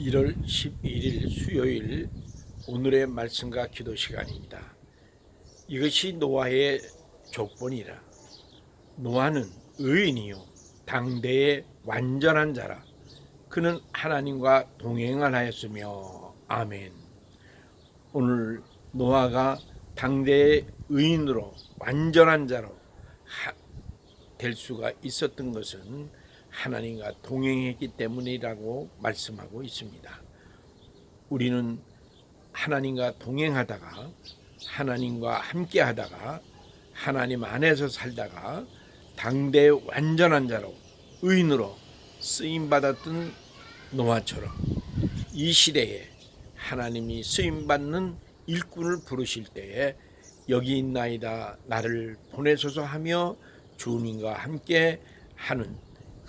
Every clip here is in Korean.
1월 11일 수요일 오늘의 말씀과 기도 시간입니다. 이것이 노아의 족본이라. 노아는 의인이요 당대의 완전한 자라. 그는 하나님과 동행을 하였으며 아멘. 오늘 노아가 당대의 의인으로 완전한 자로 하- 될 수가 있었던 것은 하나님과 동행했기 때문이라고 말씀하고 있습니다. 우리는 하나님과 동행하다가 하나님과 함께 하다가 하나님 안에서 살다가 당대 완전한 자로 의인으로 쓰임 받았던 노아처럼 이 시대에 하나님이 쓰임 받는 일꾼을 부르실 때에 여기 있나이다 나를 보내소서 하며 주님과 함께 하는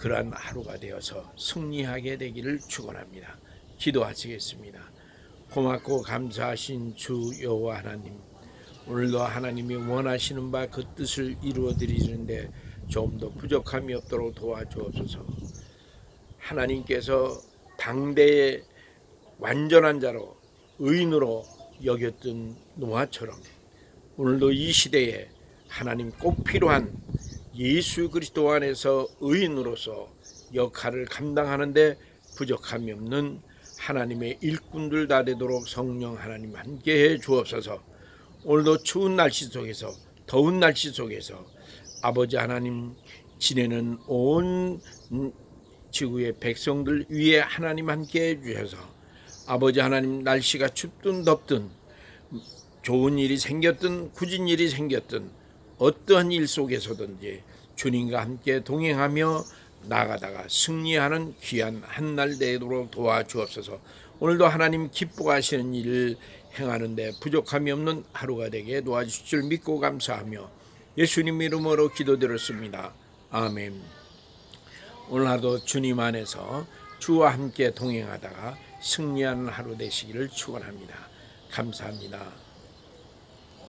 그러한 하루가 되어서 승리하게 되기를 축원합니다. 기도하시겠습니다. 고맙고 감사하신 주 여호와 하나님 오늘도 하나님이 원하시는 바 그 뜻을 이루어 드리는데 좀 더 부족함이 없도록 도와주옵소서. 하나님께서 당대의 완전한 자로 의인으로 여겼던 노아처럼 오늘도 이 시대에 하나님 꼭 필요한 예수 그리스도 안에서 의인으로서 역할을 감당하는데 부족함이 없는 하나님의 일꾼들 다 되도록 성령 하나님 함께해 주옵소서. 오늘도 추운 날씨 속에서 더운 날씨 속에서 아버지 하나님 지내는 온 음, 지구의 백성들 위에 하나님 함께해 주셔서 아버지 하나님 날씨가 춥든 덥든 좋은 일이 생겼든 굳은 일이 생겼든 어떠한 일 속에서든지 주님과 함께 동행하며 나가다가 승리하는 귀한 한 날 되도록 도와주옵소서. 오늘도 하나님 기뻐하시는 일을 행하는데 부족함이 없는 하루가 되게 도와주실 줄 믿고 감사하며 예수님 이름으로 기도드렸습니다. 아멘. 오늘 하루도 주님 안에서 주와 함께 동행하다가 승리하는 하루 되시기를 축원합니다. 감사합니다.